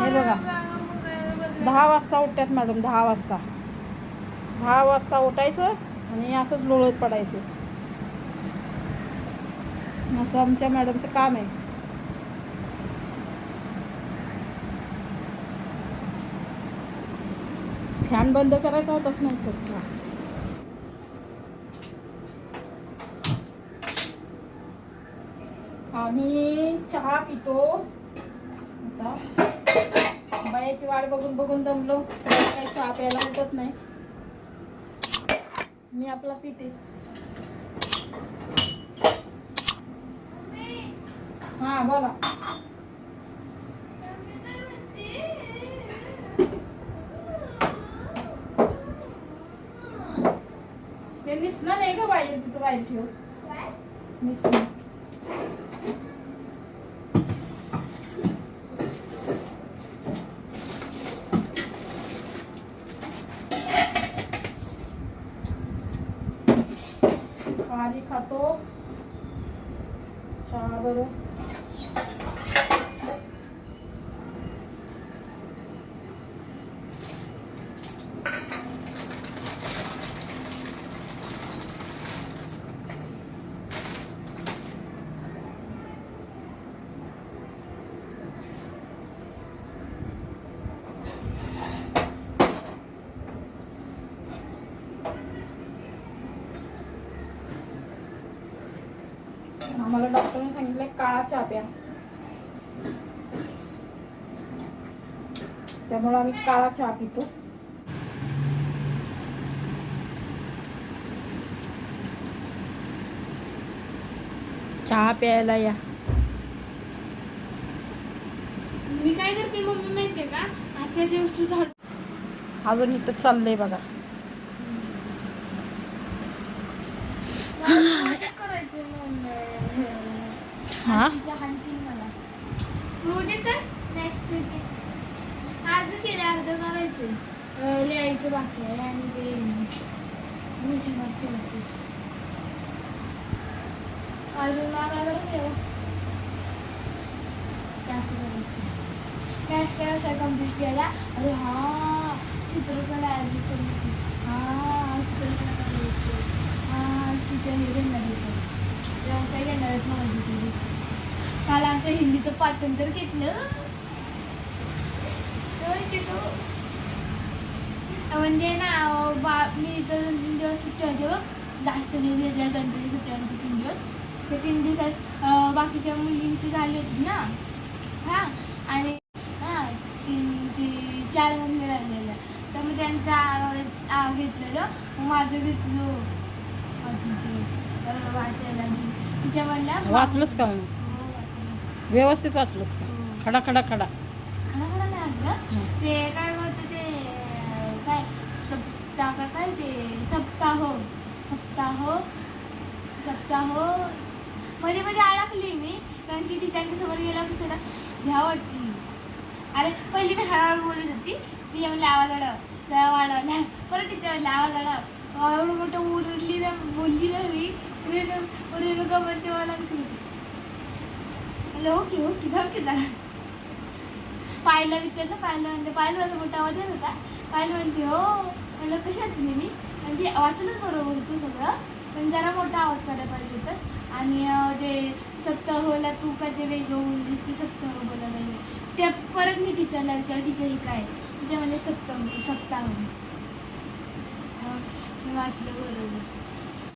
हे बघा. दहा वाजता उठतात मॅडम दहा वाजता. दहा वाजता उठायचं आणि असंच लोळत पडायचं. असं आमच्या मॅडमचं काम आहे. फॅन बंद करायचा होताच नव्हतं आम्ही चहा पितो. आता बायाची वाट बघून बघून दमलो. काही चहा प्यायला उठत नाही. मी आपला पिते. हा बोला. निसलं नाही का बाहेर तिथं बाहेर ठेव निसलं पाणी खातो. चहा बरं. आम्हाला डॉक्टरने सांगितलं काळा चहा प्या. त्यामुळे आम्ही काळा चहा पितो. चहा प्यायला या. मी काय करते मम्मी माहितीये का? आजच्या दिवस तू झाड अजून इथं चाललंय बघा. हा? प्रोजेक्ट नेक्स्ट अर्ध केले अर्ध करायचे लिहायचं बाकी आहे आणि ते मिशनवरचे बाकी अजून मला ठेव. कॅश करायचं कॅश कॅश कंप्लीट केला. अरे हा चित्रकला ॲडमिशन हा चित्रकला करायची हा टीचर घेणार होतं व्यवसाय घेणार आहेत माझी काल आमचं हिंदीचं पाठांतर घेतलं. तर म्हणजे ना बा मी तर तीन दिवस सुट्टी होते बघ. दासने घेतल्या गणपती सुट्टी होती तीन दिवस. ते तीन दिवसात बाकीच्या मुलींची झाली होती ना. हां आणि हां तीन ती चार महिने राहिलेल्या. तर मग त्यांचं आ- घेतलेलं. मग माझं घेतलं. वाचायला तिच्या म्हणल्या वाचलंच का वाचलं. व्यवस्थित वाचलंस का? हो. खडा खडा खडा. खडा खडा नाही. ते काय होतं ते काय सप्ताह का काय ते सप्ताह. सप्ताह. सप्ताह. मध्ये मध्ये अडकली मी. कारण की टीचरच्या समोर गेला कसं ना भ्या वाटली. अरे पहिली मी हळूहळू बोलत होती. ती म्हणली आवाज त्या वाढवला परत टीचर म्हणली आवाज वाढव. एवढं मोठं उठली ना बोलली ना मी. रेणू रेणुका म्हणते मला कसं होती. म्हणलं ओके ओके हो की जाऊ की जरा पायला विचारलं पायला म्हणजे पायला माझा मोठा आवाज येत होता पायला म्हणते हो म्हणलं कशी वाचली मी म्हणजे वाचलंच बरोबर तू सगळं पण जरा मोठा आवाज करायला पाहिजे होतं आणि जे सप्त होला तू काय ते वेगळं बोललीस ते सप्ताह बोलायला पाहिजे त्या परत मी टीचरला विचार टीचर ही काय तिच्या म्हणजे सप्ताह सप्ताह वाचलं बरोबर